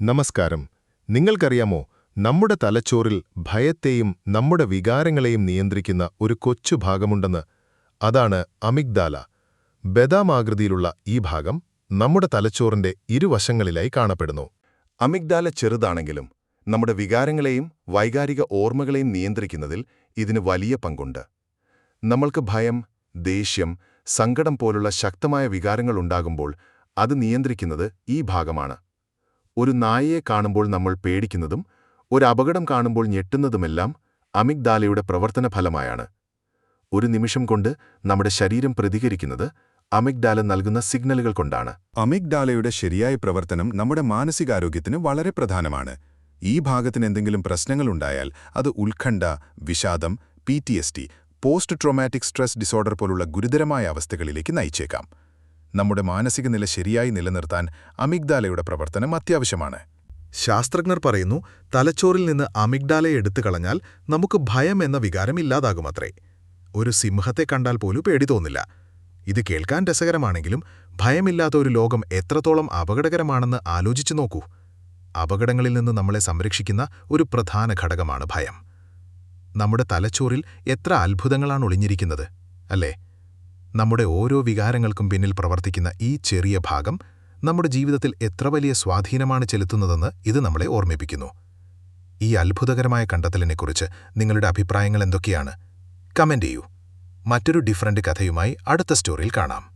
നമസ്കാരം. നിങ്ങൾക്കറിയാമോ നമ്മുടെ തലച്ചോറിൽ ഭയത്തെയും നമ്മുടെ വികാരങ്ങളെയും നിയന്ത്രിക്കുന്ന ഒരു കൊച്ചു ഭാഗമുണ്ടെന്ന്? അതാണ് അമിഗ്ദാല. ബദാമാകൃതിയിലുള്ള ഈ ഭാഗം നമ്മുടെ തലച്ചോറിന്റെ ഇരുവശങ്ങളിലായി കാണപ്പെടുന്നു. അമിഗ്ദാല ചെറുതാണെങ്കിലും നമ്മുടെ വികാരങ്ങളെയും വൈകാരിക ഓർമ്മകളെയും നിയന്ത്രിക്കുന്നതിൽ ഇതിന് വലിയ പങ്കുണ്ട്. നമ്മൾക്ക് ഭയം ദേഷ്യം സങ്കടം പോലുള്ള ശക്തമായ വികാരങ്ങൾ ഉണ്ടാകുമ്പോൾ അത് നിയന്ത്രിക്കുന്നത് ഈ ഭാഗമാണ്. ഒരു നായയെ കാണുമ്പോൾ നമ്മൾ പേടിക്കുന്നതും ഒരു അപകടം കാണുമ്പോൾ ഞെട്ടുന്നതുമെല്ലാം അമിഗ്ദാലയുടെ പ്രവർത്തന ഫലമായാണ് ഒരു നിമിഷം കൊണ്ട് നമ്മുടെ ശരീരം പ്രതികരിക്കുന്നത് അമിഗ്ഡാല നൽകുന്ന സിഗ്നലുകൾ കൊണ്ടാണ്. അമിഗ്ഡാലയുടെ ശരിയായ പ്രവർത്തനം നമ്മുടെ മാനസികാരോഗ്യത്തിന് വളരെ പ്രധാനമാണ്. ഈ ഭാഗത്തിന് എന്തെങ്കിലും പ്രശ്നങ്ങളുണ്ടായാൽ അത് ഉത്കണ്ഠ വിഷാദം P post traumatic stress disorder പോലുള്ള ഗുരുതരമായ അവസ്ഥകളിലേക്ക് നയിച്ചേക്കാം. നമ്മുടെ മാനസിക നില ശരിയായി നിലനിർത്താൻ അമിഗ്ദാലയുടെ പ്രവർത്തനം അത്യാവശ്യമാണ്. ശാസ്ത്രജ്ഞർ പറയുന്നു തലച്ചോറിൽ നിന്ന് അമിഗ്ഡാലയെ എടുത്തു കളഞ്ഞാൽ നമുക്ക് ഭയം എന്ന വികാരം ഇല്ലാതാകുമത്രേ. ഒരു സിംഹത്തെ കണ്ടാൽ പോലും പേടി തോന്നില്ല. ഇത് കേൾക്കാൻ രസകരമാണെങ്കിലും ഭയമില്ലാത്ത ഒരു ലോകം എത്രത്തോളം അപകടകരമാണെന്ന് ആലോചിച്ചു നോക്കൂ. അപകടങ്ങളിൽ നിന്ന് നമ്മളെ സംരക്ഷിക്കുന്ന ഒരു പ്രധാന ഘടകമാണ് ഭയം. നമ്മുടെ തലച്ചോറിൽ എത്ര അത്ഭുതങ്ങളാണ് ഒളിഞ്ഞിരിക്കുന്നത് അല്ലേ? നമ്മുടെ ഓരോ വികാരങ്ങൾക്കും പിന്നിൽ പ്രവർത്തിക്കുന്ന ഈ ചെറിയ ഭാഗം നമ്മുടെ ജീവിതത്തിൽ എത്ര വലിയ സ്വാധീനമാണ് ചെലുത്തുന്നതെന്ന് ഇത് നമ്മളെ ഓർമ്മിപ്പിക്കുന്നു. ഈ അത്ഭുതകരമായ കണ്ടെത്തലിനെക്കുറിച്ച് നിങ്ങളുടെ അഭിപ്രായങ്ങൾ എന്തൊക്കെയാണ്? കമന്റ് ചെയ്യൂ. മറ്റൊരു ഡിഫറന്റ് കഥയുമായി അടുത്ത സ്റ്റോറിയിൽ കാണാം.